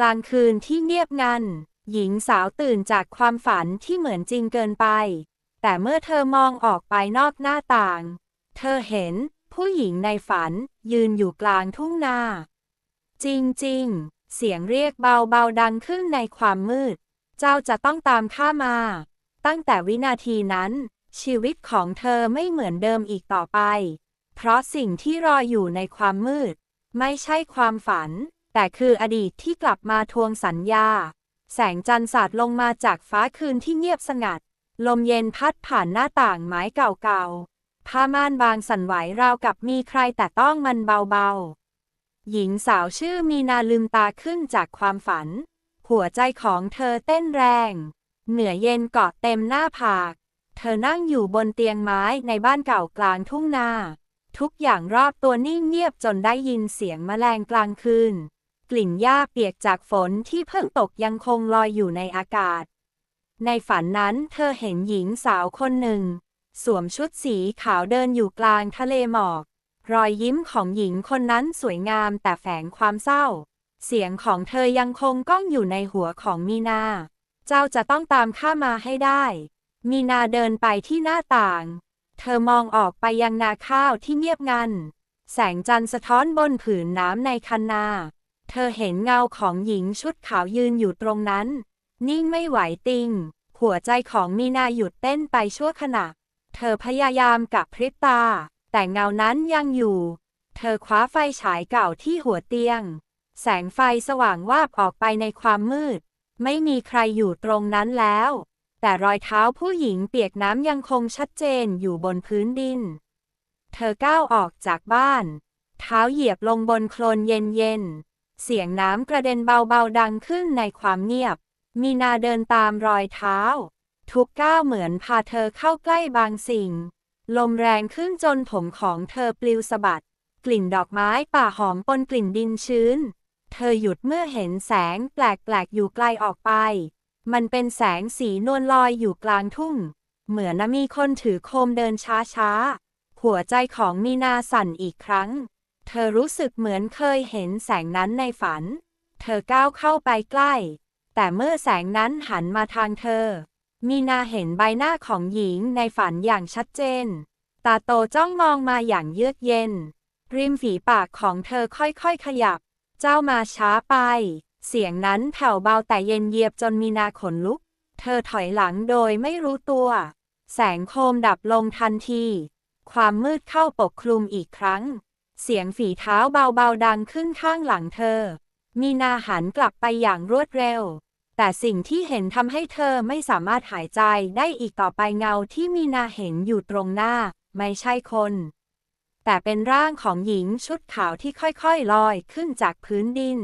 กลางคืนที่เงียบงัน หญิงสาวตื่นจากความฝันที่เหมือนจริงเกินไป แต่เมื่อเธอมองออกไปนอกหน้าต่าง เธอเห็นผู้หญิงในฝันยืนอยู่กลางทุ่งนา จริงๆ เสียงเรียกเบาๆดังขึ้นในความมืด เจ้าจะต้องตามข้ามา ตั้งแต่วินาทีนั้น ชีวิตของเธอไม่เหมือนเดิมอีกต่อไป เพราะสิ่งที่รออยู่ในความมืด ไม่ใช่ความฝัน แต่คืออดีตที่กลับมาทวงสัญญา แสงจันทร์สาดลงมาจากฟ้าคืนที่เงียบสงัด ลมเย็นพัดผ่านหน้าต่างไม้เก่าๆ ผ้าม่านบางสั่นไหวราวกับมีใครแต่ต้องมันเบาๆ หญิงสาวชื่อมีนาลืมตาขึ้นจากความฝัน หัวใจของเธอเต้นแรง เหนือเย็นเกาะเต็มหน้าผาก เธอนั่งอยู่บนเตียงไม้ในบ้านเก่ากลางทุ่งนาทุกอย่างรอบตัวนิ่งเงียบจนได้ยินเสียงแมลงกลางคืน กลิ่นหญ้าเปียกจากฝนที่เพิ่งตกยังคงลอยอยู่ในอากาศ ในฝันนั้นเธอเห็นหญิงสาวคนหนึ่ง สวมชุดสีขาวเดินอยู่กลางทะเลหมอก รอยยิ้มของหญิงคนนั้นสวยงามแต่แฝงความเศร้า เสียงของเธอยังคงก้องอยู่ในหัวของมีนา เจ้าจะต้องตามข้ามาให้ได้ มีนาเดินไปที่หน้าต่าง เธอมองออกไปยังนาข้าวที่เงียบงัน แสงจันทร์สะท้อนบนผืนน้ำในคันนา เธอเห็นเงาของหญิงชุดขาวยืนอยู่ตรงนั้น นิ่งไม่ไหวติง หัวใจของมีนาหยุดเต้นไปชั่วขณะ เธอพยายามกับพริบตา แต่เงานั้นยังอยู่ เธอคว้าไฟฉายเก่าที่หัวเตียง แสงไฟสว่างวาบออกไปในความมืด ไม่มีใครอยู่ตรงนั้นแล้ว แต่รอยเท้าผู้หญิงเปียกน้ำยังคงชัดเจนอยู่บนพื้นดิน เธอก้าวออกจากบ้าน เท้าเหยียบลงบนโคลนเย็นๆ เสียงน้ำกระเด็นเบาๆดังขึ้นในความเงียบ มีนาเดินตามรอยเท้า ทุกก้าวเหมือนพาเธอเข้าใกล้บางสิ่ง ลมแรงขึ้นจนผมของเธอปลิวสะบัด กลิ่นดอกไม้ป่าหอมปนกลิ่นดินชื้น เธอหยุดเมื่อเห็นแสงแปลกๆอยู่ไกลออกไป มันเป็นแสงสีนวลลอยอยู่กลางทุ่ง เหมือนมีคนถือโคมเดินช้าๆ หัวใจของมีนาสั่นอีกครั้ง เธอรู้สึกเหมือนเคยเห็นแสงนั้นในฝัน เธอก้าวเข้าไปใกล้ แต่เมื่อแสงนั้นหันมาทางเธอ มีนาเห็นใบหน้าของหญิงในฝันอย่างชัดเจน ตาโตจ้องมองมาอย่างเยือกเย็น ริมฝีปากของเธอค่อยๆขยับ เจ้ามาช้าไป เสียงนั้นแผ่วเบาแต่เย็นเยียบจนมีนาขนลุก เธอถอยหลังโดยไม่รู้ตัว แสงโคมดับลงทันที ความมืดเข้าปกคลุมอีกครั้ง เสียงฝีเท้าเบาๆดังขึ้นข้างหลังเธอ มีนาหันกลับไปอย่างรวดเร็ว แต่สิ่งที่เห็นทำให้เธอไม่สามารถหายใจได้อีกต่อไปเงาที่มีนาเห็นอยู่ตรงหน้า ไม่ใช่คน แต่เป็นร่างของหญิงชุดขาวที่ค่อยๆลอยขึ้นจากพื้นดิน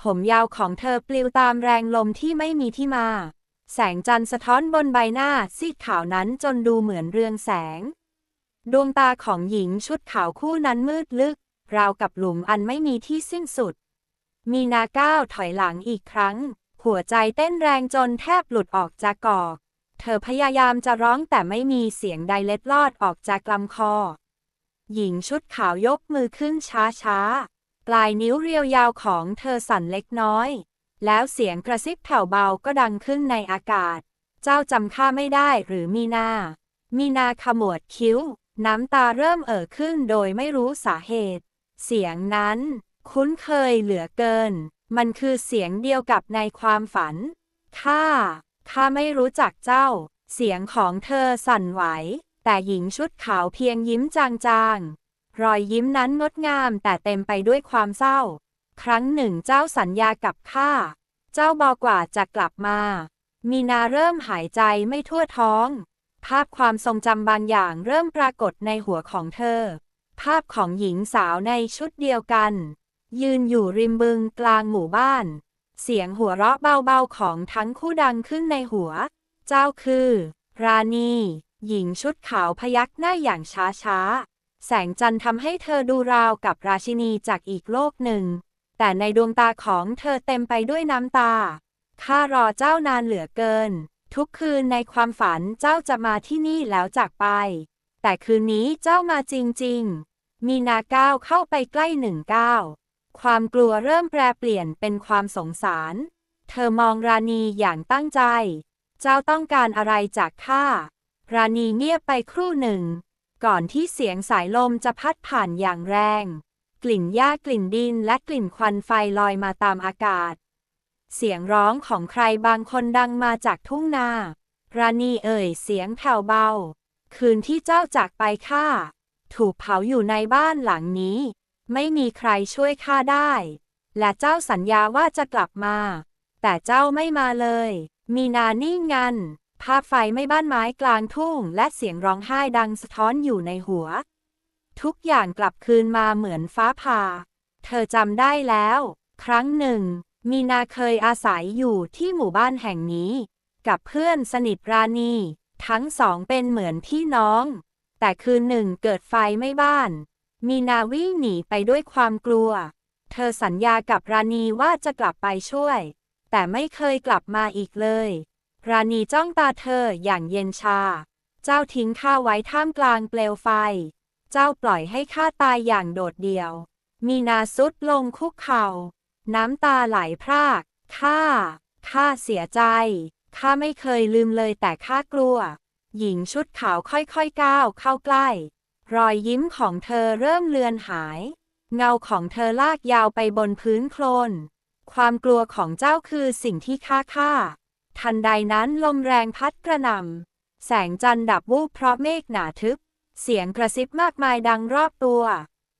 ผมยาวของเธอปลิวตามแรงลมที่ไม่มีที่มา แสงจันทร์สะท้อนบนใบหน้าซีดขาวนั้นจนดูเหมือนเรืองแสง ดวงตาของหญิงชุดขาวคู่นั้นมืดลึก ราวกับหลุมอันไม่มีที่สิ้นสุด มีนาก้าวถอยหลังอีกครั้ง หัวใจเต้นแรงจนแทบหลุดออกจากกอก เธอพยายามจะร้องแต่ไม่มีเสียงใดเล็ดลอดออกจากลำคอ หญิงชุดขาวยกมือขึ้นช้าๆ ปลายนิ้วเรียวยาวของเธอสั่นเล็กน้อย แล้วเสียงกระซิบแผ่วเบาก็ดังขึ้นในอากาศ เจ้าจำข้าไม่ได้หรือมีนา มีนาขมวดคิ้ว น้ำตาเริ่มเอ่อขึ้นโดยไม่รู้สาเหตุ เสียงนั้น คุ้นเคยเหลือเกิน มันคือเสียงเดียวกับในความฝัน ข้า ข้าไม่รู้จักเจ้า เสียงของเธอสั่นไหว แต่หญิงชุดขาวเพียงยิ้มจางๆ รอยยิ้มนั้นงดงามแต่เต็มไปด้วยความเศร้า ครั้งหนึ่งเจ้าสัญญากับข้า เจ้าบอกว่าจะกลับมา มีนาเริ่มหายใจไม่ทั่วท้อง ภาพความทรงจำบางอย่างเริ่มปรากฏในหัวของเธอ ภาพของหญิงสาวในชุดเดียวกัน ยืนอยู่ริมบึงกลางหมู่บ้าน เสียงหัวเราะเบาๆของทั้งคู่ดังขึ้นในหัว เจ้าคือ ราณี หญิงชุดขาวพยักหน้าอย่างช้าๆ แสงจันทร์ทำให้เธอดูราวกับราชินีจากอีกโลกหนึ่ง แต่ในดวงตาของเธอเต็มไปด้วยน้ำตาข้ารอเจ้านานเหลือเกิน ทุกคืนในความฝันเจ้าจะมาที่นี่แล้วจากไป แต่คืนนี้เจ้ามาจริงๆ มีนาก้าวเข้าไปใกล้หนึ่งก้าวความกลัวเริ่มแปรเปลี่ยนเป็นความสงสาร เธอมองราณีอย่างตั้งใจ เจ้าต้องการอะไรจากข้า ราณีเงียบไปครู่หนึ่ง ก่อนที่เสียงสายลมจะพัดผ่านอย่างแรง กลิ่นหญ้ากลิ่นดินและกลิ่นควันไฟลอยมาตามอากาศ เสียงร้องของใครบางคนดังมาจากทุ่งนา ราณีเอ่ยเสียงแผ่วเบา คืนที่เจ้าจากไปข้าถูกเผาอยู่ในบ้านหลังนี้ ไม่มีใครช่วยข้าได้ และเจ้าสัญญาว่าจะกลับมา แต่เจ้าไม่มาเลย มีนานิ่งงัน ภาพไฟไม่บ้านไม้กลางทุ่ง และเสียงร้องไห้ดังสะท้อนอยู่ในหัว ทุกอย่างกลับคืนมาเหมือนฟ้าผ่า เธอจำได้แล้ว ครั้งหนึ่ง มีนาเคยอาศัยอยู่ที่หมู่บ้านแห่งนี้ กับเพื่อนสนิทราณี ทั้งสองเป็นเหมือนพี่น้อง แต่คืนหนึ่งเกิดไฟไม่บ้าน มีนาวิ่งหนีไปด้วยความกลัว เธอสัญญากับราณีว่าจะกลับไปช่วย แต่ไม่เคยกลับมาอีกเลย ราณีจ้องตาเธออย่างเย็นชา เจ้าทิ้งข้าไว้ท่ามกลางเปลวไฟ เจ้าปล่อยให้ข้าตายอย่างโดดเดี่ยว มีนาสุดลงคุกเข่า น้ำตาไหลพราก ข้า ข้าเสียใจ ข้าไม่เคยลืมเลยแต่ข้ากลัว หญิงชุดขาวค่อยๆก้าวเข้าใกล้ รอยยิ้มของเธอเริ่มเลือนหาย เงาของเธอลากยาวไปบนพื้นโคลน ความกลัวของเจ้าคือสิ่งที่ข้าฆ่า ทันใดนั้นลมแรงพัดกระหน่ำ แสงจันทร์ดับวูบเพราะเมฆหนาทึบ เสียงกระซิบมากมายดังรอบตัว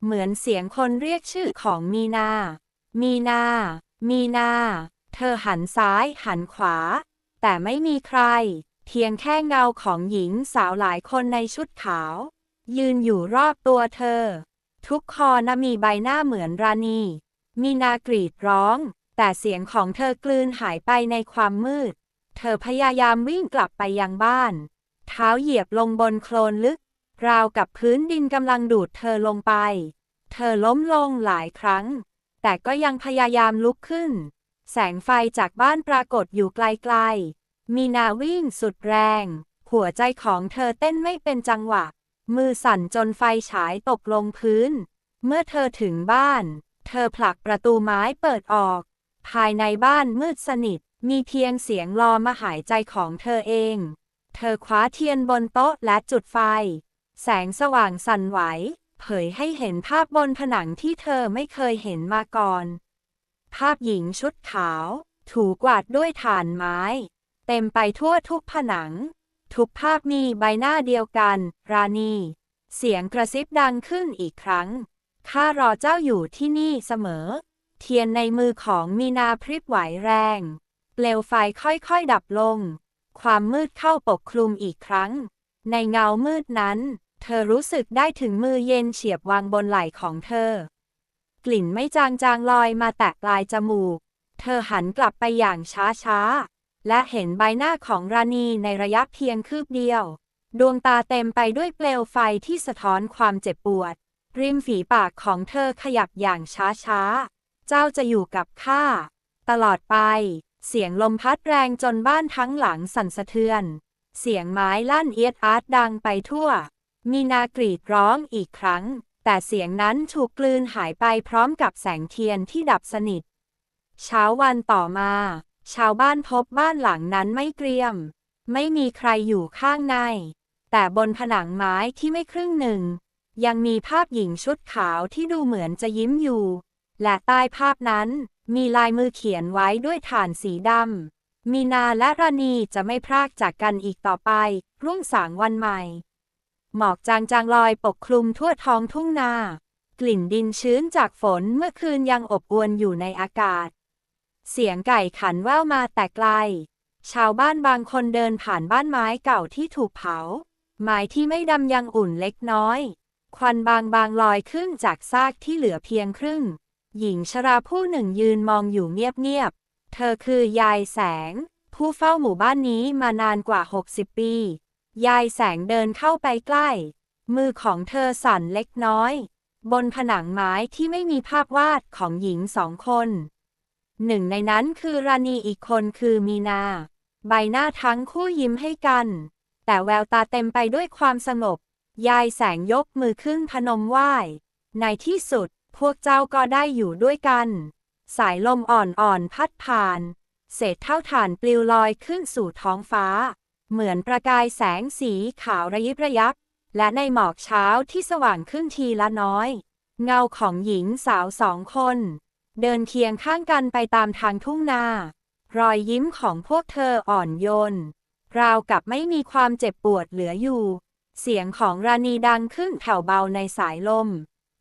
เหมือนเสียงคนเรียกชื่อของมีนา มีนา มีนา เธอหันซ้ายหันขวา แต่ไม่มีใคร เพียงแค่เงาของหญิงสาวหลายคนในชุดขาว ยืนอยู่รอบตัวเธอ ทุกคอนะมีใบหน้าเหมือนราณี มีนากรีดร้อง แต่เสียงของเธอกลืนหายไปในความมืด เธอพยายามวิ่งกลับไปยังบ้าน เท้าเหยียบลงบนโคลนลึก ราวกับพื้นดินกำลังดูดเธอลงไป เธอล้มลงหลายครั้ง แต่ก็ยังพยายามลุกขึ้น แสงไฟจากบ้านปรากฏอยู่ไกลๆ มีนาวิ่งสุดแรง หัวใจของเธอเต้นไม่เป็นจังหวะ มือสั่นจนไฟฉายตกลงพื้น เมื่อเธอถึงบ้าน เธอผลักประตูไม้เปิดออก ภายในบ้านมืดสนิท มีเพียงเสียงลอมาหายใจของเธอเอง เธอคว้าเทียนบนโต๊ะและจุดไฟ แสงสว่างสั่นไหว เผยให้เห็นภาพบนผนังที่เธอไม่เคยเห็นมาก่อน ภาพหญิงชุดขาว ถูกวาดด้วยฐานไม้ เต็มไปทั่วทุกผนัง ทุกภาพมีใบหน้าเดียวกัน ราณี เสียงกระซิบดังขึ้นอีกครั้ง ข้ารอเจ้าอยู่ที่นี่เสมอ เทียนในมือของมีนาพริบไหวแรง เปลวไฟค่อยๆดับลง ความมืดเข้าปกคลุมอีกครั้ง ในเงามืดนั้น เธอรู้สึกได้ถึงมือเย็นเฉียบวางบนไหล่ของเธอ กลิ่นไม่จางๆลอยมาแตะปลายจมูก เธอหันกลับไปอย่างช้าๆ และเห็นใบหน้าของราณีในระยะเพียงคืบเดียว ดวงตาเต็มไปด้วยเปลวไฟที่สะท้อนความเจ็บปวด ริมฝีปากของเธอขยับอย่างช้าๆ เจ้าจะอยู่กับข้าตลอดไป เสียงลมพัดแรงจนบ้านทั้งหลังสั่นสะเทือน เสียงไม้ลั่นเอียดอาร์ตดังไปทั่ว มีนากรีดร้องอีกครั้ง แต่เสียงนั้นถูกกลืนหายไปพร้อมกับแสงเทียนที่ดับสนิท เช้าวันต่อมา ชาวบ้านพบบ้านหลังนั้นไม่เกรียม ไม่มีใครอยู่ข้างใน แต่บนผนังไม้ที่ไม่ครึ่งหนึ่ง ยังมีภาพหญิงชุดขาวที่ดูเหมือนจะยิ้มอยู่ และใต้ภาพนั้นมีลายมือเขียนไว้ด้วยฐานสีดำมีนาและราณีจะไม่พรากจากกันอีกต่อไป รุ่งสางวันใหม่ หมอกจางๆลอยปกคลุมทั่วท้องทุ่งนา กลิ่นดินชื้นจากฝนเมื่อคืนยังอบอวนอยู่ในอากาศ เสียงไก่ขันแว่วมาแต่ไกล ชาวบ้านบางคนเดินผ่านบ้านไม้เก่าที่ถูกเผา ไม้ที่ไม่ดำยังอุ่นเล็กน้อย ควันบางๆลอยขึ้นจากซากที่เหลือเพียงครึ่ง หญิงชราผู้หนึ่งยืนมองอยู่เงียบๆ เธอคือยายแสง ผู้เฝ้าหมู่บ้านนี้มานานกว่า 60 ปี ยายแสงเดินเข้าไปใกล้ มือของเธอสั่นเล็กน้อย บนผนังไม้ที่ไม่มีภาพวาดของหญิงสองคน หนึ่งในนั้นคือราณีอีกคนคือมีนา ใบหน้าทั้งคู่ยิ้มให้กัน แต่แววตาเต็มไปด้วยความสงบ ยายแสงยกมือขึ้นพนมไหว้ ในที่สุดพวกเจ้าก็ได้อยู่ด้วยกัน สายลมอ่อนๆพัดผ่าน เศษเท่าฐานปลิวลอยขึ้นสู่ท้องฟ้า เหมือนประกายแสงสีขาวระยิบระยับ และในหมอกเช้าที่สว่างขึ้นทีละน้อย เงาของหญิงสาวสองคน เดินเคียงข้างกันไปตามทางทุ่งนา รอยยิ้มของพวกเธออ่อนโยน ราวกับไม่มีความเจ็บปวดเหลืออยู่ เสียงของราณีดังขึ้นแผ่วเบาในสายลม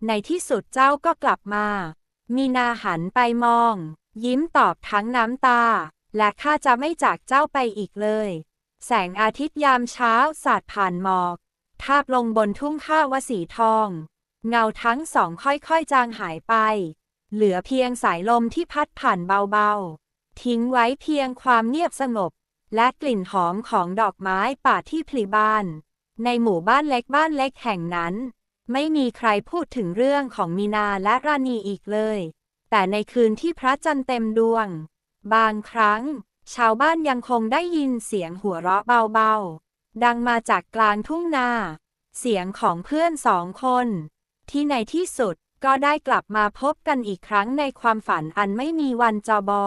ในที่สุดเจ้าก็กลับมา มีนาหันไปมอง ยิ้มตอบทั้งน้ำตา และข้าจะไม่จากเจ้าไปอีกเลย แสงอาทิตย์ยามเช้าสาดผ่านหมอก ทาบลงบนทุ่งข้าววสีทอง เงาทั้งสองค่อยๆจางหายไป เหลือเพียงสายลมที่พัดผ่านเบาๆ ทิ้งไว้เพียงความเงียบสงบ และกลิ่นหอมของดอกไม้ป่าที่พลีบาน ในหมู่บ้านเล็กบ้านเล็กแห่งนั้น ไม่มีใครพูดถึงเรื่องของมีนาและราณีอีกเลย แต่ในคืนที่พระจันทร์เต็มดวง บางครั้ง ชาวบ้านยังคงได้ยินเสียงหัวเราะเบาๆ ดังมาจากกลางทุ่งนา เสียงของเพื่อนสองคน ที่ในที่สุดก็ได้กลับมาพบกันอีกครั้งในความฝันอันไม่มีวันจบอ